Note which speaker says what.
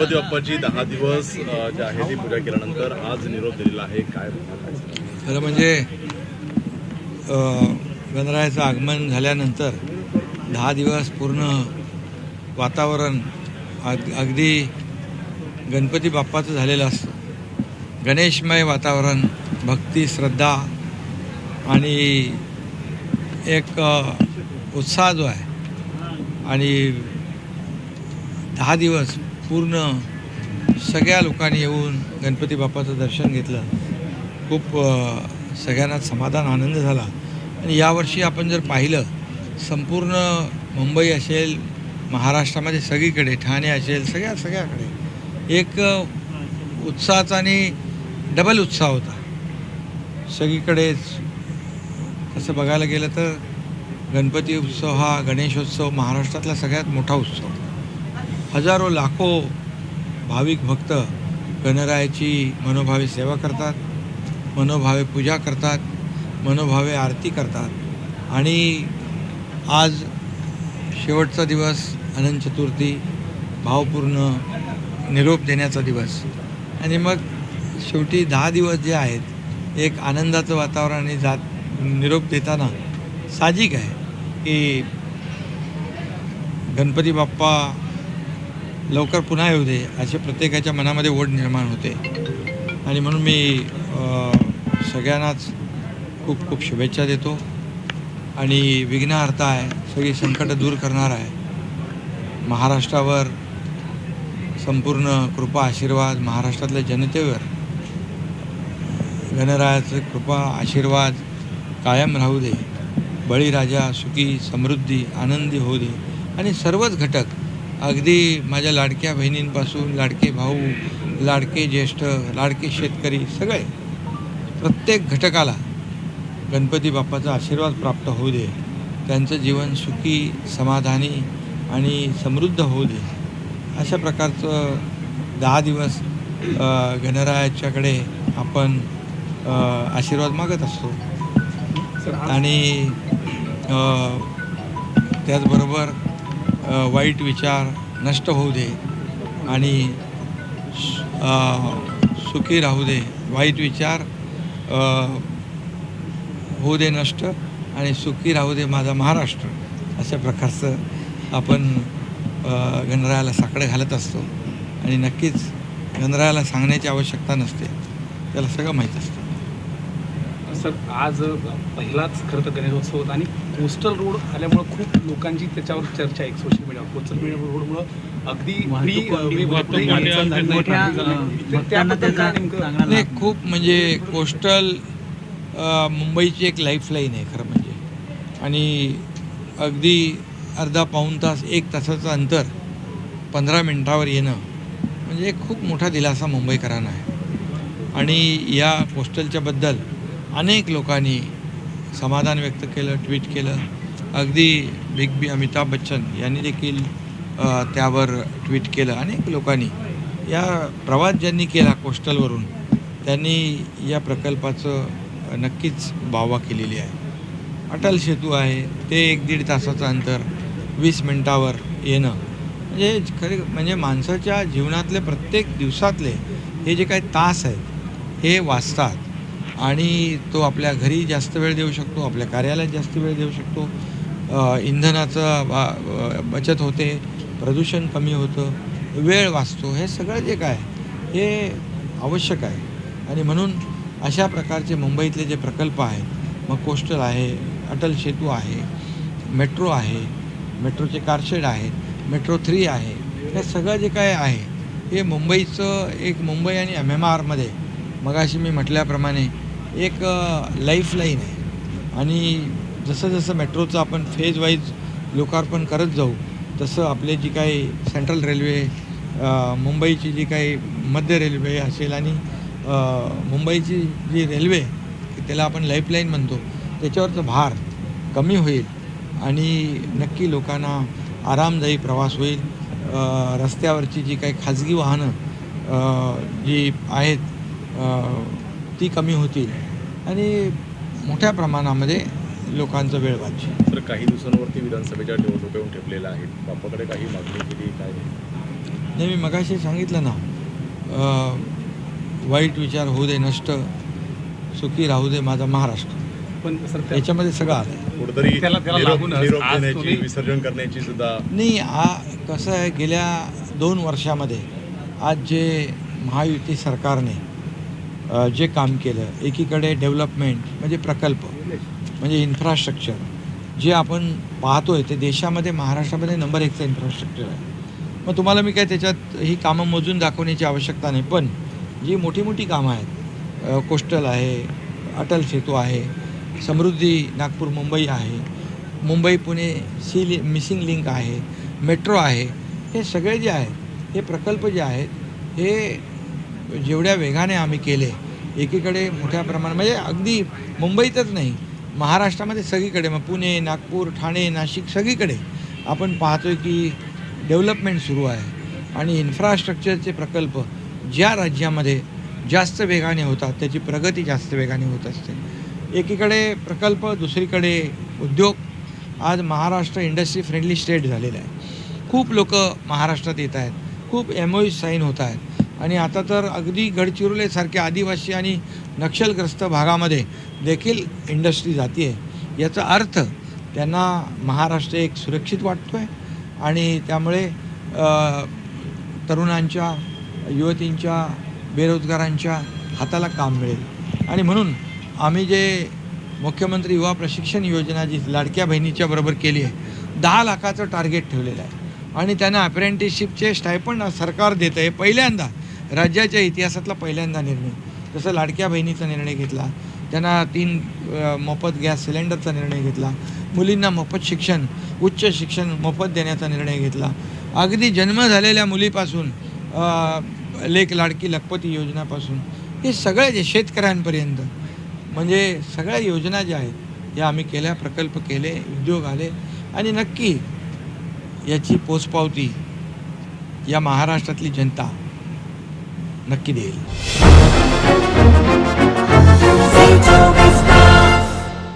Speaker 1: गणपती बाप्पाची दहा दिवस जे आहे ती पूजा केल्यानंतर आज निरोप दिलेला आहे. काय
Speaker 2: खरं म्हणजे गणरायाचं आगमन झाल्यानंतर दहा दिवस पूर्ण वातावरण अग अगदी गणपती बाप्पाचं झालेलं असतं. गणेशमय वातावरण भक्ती श्रद्धा आणि एक उत्साह जो आहे आणि दहा दिवस पूर्ण सगळ्या लोकांनी येऊन गणपती बाप्पाचं दर्शन घेतलं. खूप सगळ्यांना समाधान आनंद झाला. आणि यावर्षी आपण जर पाहिलं संपूर्ण मुंबई असेल महाराष्ट्रामध्ये सगळीकडे ठाणे असेल सगळ्या सगळ्याकडे एक उत्साहाचा आणि डबल उत्साह होता. सगळीकडेच तसं बघायला गेलं तर गणपती उत्सव हा गणेशोत्सव महाराष्ट्रातला सगळ्यात मोठा उत्सव. हजारो लाखो भाविक भक्त गणरायाची मनोभावे सेवा करतात मनोभावे पूजा करतात मनोभावे आरती करतात. आणि आज शेवटचा दिवस अनंत चतुर्थी भावपूर्ण निरोप देण्याचा दिवस. आणि मग शेवटी दहा दिवस जे आहेत एक आनंदाचं वातावरण आणि जात निरोप देताना साहजिक आहे की गणपती बाप्पा लवकर पुन्हा येऊ दे असे प्रत्येकाच्या मनामध्ये ओढ निर्माण होते. आणि म्हणून मी सगळ्यांनाच खूप खूप शुभेच्छा देतो. आणि विघ्नहर्ता आहे सगळी संकटं दूर करणार आहे. महाराष्ट्रावर संपूर्ण कृपा आशीर्वाद महाराष्ट्रातल्या जनतेवर. गणरायाचं कृपा आशीर्वाद कायम राहू दे. बळीराजा सुखी समृद्धी आनंदी होऊ दे. आणि सर्वच घटक अगदी माझ्या लाडक्या बहिणींपासून लाडके भाऊ लाडके ज्येष्ठ लाडके शेतकरी सगळे प्रत्येक घटकाला गणपती बाप्पाचा आशीर्वाद प्राप्त होऊ दे. त्यांचं जीवन सुखी समाधानी आणि समृद्ध होऊ दे. अशा प्रकारचं दहा दिवस गणरायाच्याकडे आपण आशीर्वाद मागत असतो. आणि त्याचबरोबर वाईट विचार नष्ट होऊ दे आणि सुखी राहू दे. वाईट विचार होऊ दे नष्ट आणि सुखी राहू दे माझा महाराष्ट्र. अशा प्रकारचं आपण गणरायाला साकडं घालत असतो. आणि नक्कीच गणरायाला सांगण्याची आवश्यकता नसते. त्याला सगळं माहीत असतं.
Speaker 3: सर आज पहिलाच खरं तर गणेशोत्सव होता आणि कोस्टल रोड आल्यामुळं खूप लोकांची त्याच्यावर चर्चा आहे सोशल मीडियावर कोस्टल मीडिया रोडमुळं अगदी
Speaker 2: खूप म्हणजे कोस्टल मुंबईची एक लाईफलाईन आहे खरं म्हणजे. आणि अगदी अर्धा पाऊण तास एक तासाचं अंतर पंधरा मिनटावर येणं म्हणजे एक खूप मोठा दिलासा मुंबईकरांना आहे. आणि या कोस्टलच्या बद्दल अनेक लोकांनी समाधान व्यक्त केलं ट्विट केलं. अगदी बिग बी अमिताभ बच्चन यांनी देखील त्यावर ट्विट केलं. अनेक लोकांनी. या प्रवास ज्यांनी केला कोस्टलवरून त्यांनी या प्रकल्पाचं नक्कीच बावा केलेली आहे. अटल सेतू आहे ते एक दीड तासाचं अंतर वीस मिनटावर येणं. म्हणजे खरे म्हणजे माणसाच्या जीवनातले प्रत्येक दिवसातले हे जे काही तास आहेत हे वाचतात. आणि तो आपल्या घरी जास्त वेळ देऊ शकतो आपल्या कार्यालयात जास्त वेळ देऊ शकतो. इंधनाचं बचत होते प्रदूषण कमी होतं वेळ वाचतो हे सगळं जे काय हे आवश्यक आहे. आणि म्हणून अशा प्रकारचे मुंबईतले जे प्रकल्प आहेत मग कोस्टल आहे अटल सेतू आहे मेट्रो आहे मेट्रोचे कारशेड आहेत मेट्रो थ्री आहे हे सगळं जे काय आहे हे मुंबईचं एक मुंबई आणि एम एम आरमध्ये मगाशी मी म्हटल्याप्रमाणे एक लाईफलाईन आहे. आणि जसं जसं मेट्रोचं आपण फेज वाईज लोकार्पण करत जाऊ तसं आपले जी काही सेंट्रल रेल्वे मुंबईची जी काही मध्य रेल्वे असेल आणि मुंबईची जी रेल्वे त्याला आपण लाईफलाईन म्हणतो त्याच्यावरचा भार कमी होईल आणि नक्की लोकांना आरामदायी प्रवास होईल. रस्त्यावरची जी काही खाजगी वाहनं जी आहेत ती कमी होतील आणि मोठ्या प्रमाणामध्ये लोकांचा वेळ वाचेल.
Speaker 1: तर काही दिवसांवरती विधानसभेच्या निवडणुका येऊन ठेपलेल्या आहेत. बाप्पाकडे काही मागणी केली काय नाही?
Speaker 2: नाही मी मगाशी सांगितलं ना वाईट विचार होऊ दे नष्ट सुखी राहू दे माझा महाराष्ट्र.
Speaker 3: पण सर
Speaker 2: याच्यामध्ये सगळं आलं आहे.
Speaker 1: कुठेतरी
Speaker 3: त्याला- त्याला
Speaker 1: विसर्जन करण्याची सुद्धा
Speaker 2: नाही आ कसं आहे गेल्या दोन वर्षामध्ये आज जे महायुती सरकारने जे काम केलं एकीकडे डेव्हलपमेंट म्हणजे प्रकल्प म्हणजे इन्फ्रास्ट्रक्चर जे आपण पाहतोय ते देशामध्ये महाराष्ट्रामध्ये नंबर एकचं इन्फ्रास्ट्रक्चर आहे. मग तुम्हाला मी काय त्याच्यात ही कामं मोजून दाखवण्याची आवश्यकता नाही पण जी मोठी मोठी कामं आहेत कोस्टल आहे अटल सेतू आहे समृद्धी नागपूर मुंबई आहे मुंबई पुणे सी लि मिसिंग लिंक आहे मेट्रो आहे हे सगळे जे आहेत हे प्रकल्प जे आहेत हे जेवढ्या वेगाने आम्ही केले एकीकडे मोठ्या प्रमाणात म्हणजे अगदी मुंबईतच नाही महाराष्ट्रामध्ये सगळीकडे मग पुणे नागपूर ठाणे नाशिक सगळीकडे आपण पाहतोय की डेव्हलपमेंट सुरू आहे. आणि इन्फ्रास्ट्रक्चरचे प्रकल्प ज्या राज्यामध्ये जास्त वेगाने होतात त्याची प्रगती जास्त वेगाने होत असते. एकीकडे प्रकल्प दुसरीकडे उद्योग. आज महाराष्ट्र इंडस्ट्री फ्रेंडली स्टेट झालेला आहे. खूप लोक महाराष्ट्रात येत आहेत. खूप एम ओ साईन होत आहेत. आणि आता तर अगदी गडचिरोलीसारख्या आदिवासी आणि नक्षलग्रस्त भागामध्ये देखील इंडस्ट्री जाते आहे याचा अर्थ त्यांना महाराष्ट्र एक सुरक्षित वाटतो आहे आणि त्यामुळे तरुणांच्या युवतींच्या बेरोजगारांच्या हाताला काम मिळेल. आणि म्हणून आम्ही जे मुख्यमंत्री युवा प्रशिक्षण योजना जी लाडक्या बहिणीच्या बरोबर केली आहे दहा लाखाचं टार्गेट ठेवलेलं आहे. आणि त्यांना अप्रेंटिसशिपचे स्टायपंड सरकार देतं आहे पहिल्यांदा. राज्याच्या इतिहासातला पहिल्यांदा निर्णय. जसं लाडक्या बहिणीचा निर्णय घेतला त्यांना तीन मोफत गॅस सिलेंडरचा निर्णय घेतला मुलींना मोफत शिक्षण उच्च शिक्षण मोफत देण्याचा निर्णय घेतला. अगदी जन्म झालेल्या मुलीपासून लेख लाडकी लखपती योजनापासून हे सगळे जे शेतकऱ्यांपर्यंत म्हणजे सगळ्या योजना ज्या आहेत या आम्ही केल्या प्रकल्प केले उद्योग आले आणि नक्की याची पोचपावती या महाराष्ट्रातली जनता naquele ele.